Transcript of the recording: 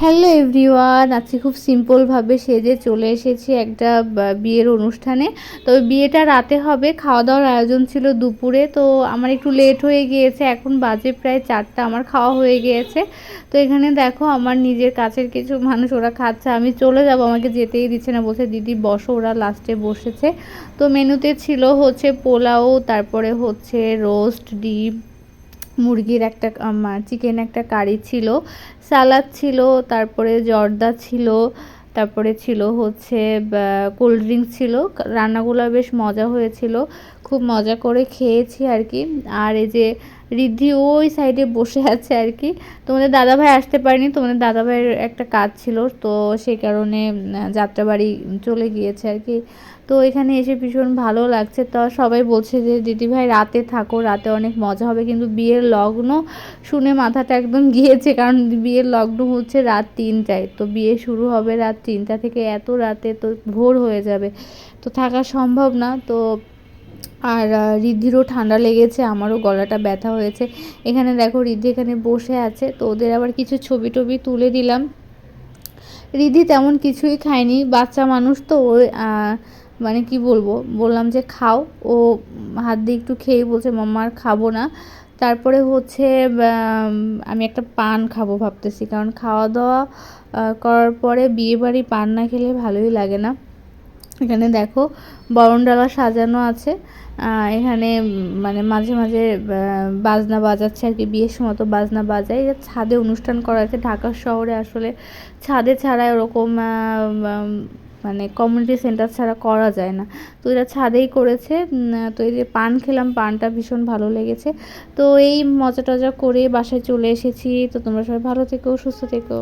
Hello everyone আজকে খুব সিম্পলভাবে সেজে চলে এসেছি একটা বিয়ের অনুষ্ঠানে। তো বিয়েটা রাতে হবে। খাওয়া দাওয়ার আয়োজন ছিল দুপুরে। তো আমার একটু লেট হয়ে গিয়েছে। এখন বাজে প্রায় চারটা। আমার খাওয়া হয়ে গিয়েছে। তো এখানে দেখো, আমার নিজের কাছের কিছু মানুষ ওরা খাচ্ছে। আমি চলে যাব। আমাকে যেতেই দিচ্ছে না। বলছে, দিদি, বসো। ওরা লাস্টে বসেছে। তো মেনুতে ছিল হচ্ছে পোলাও, তারপরে হচ্ছে রোস্ট ডিম। মুরগির একটা চিকেন একটা কারি ছিল সালাদ ছিল, তারপরে জর্দা ছিল, তারপরে ছিল হচ্ছে কোল্ড ড্রিঙ্কস ছিল, রান্নাগুলো বেশ মজা হয়েছিল, খুব মজা করে খেয়েছি আর কি। আর এই যে রিদ্ধি ওই সাইডে বসে আছে আর কি। তোমাদের দাদাভাই আসতে পারেনি, তোমাদের দাদাভাইয়ের একটা কাজ ছিল, তো সেই কারণে যাত্রাবাড়ি চলে গিয়েছে আর কি। তো এখানে এসে ভীষণ ভালো লাগছে। তো সবাই বলছে যে দিদিভাই রাতে থাকো, রাতে অনেক মজা হবে। কিন্তু বিয়ের লগ্ন শুনে মাথাটা একদম গিয়েছে, কারণ বিয়ের লগ্ন হচ্ছে রাত তিনটায়। তো বিয়ে শুরু হবে রাত তিনটা থেকে এত রাতে, তো ভোর হয়ে যাবে। তো থাকা সম্ভব না। তো আর রিদ্ধিরও ঠান্ডা লেগেছে, আমারও গলাটা ব্যথা হয়েছে। এখানে দেখো রিদ্ধি এখানে বসে আছে, তো ওদের আবার কিছু ছবি টবি তুলে দিলাম। রিদ্ধি তেমন কিছুই খায়নি, বাচ্চা মানুষ তো, ও মানে কি বলব, বললাম যে খাও, ও হাত দিয়ে একটু খেয়ে বলছে, মাম্মা, আর খাব না। তারপরে হচ্ছে আমি একটা পান খাব ভাবতেছি, কারণ খাওয়া দাওয়া করার পরে বিয়ে বাড়ি পান না খেলে ভালোই লাগে না। এখানে দেখো বরণডালা সাজানো আছে। এখানে মানে মাঝে মাঝে বাজনা বাজাচ্ছে আর কি, বিয়ের সময় তো বাজনা বাজায়। এটা ছাদে অনুষ্ঠান করা আছে ঢাকা শহরে আসলে। ছাদে ছাড়া ওরকম মানে কমিউনিটি সেন্টার ছাড়া করা যায় না। তো এটা ছাদেই করেছে। তো এই যে পান খেলাম, পানটা ভীষণ ভালো লেগেছে। তো এই মজা টজা করে বাসায় চলে এসেছি। তো তোমরা সবাই ভালো থেকো, সুস্থ থেকো।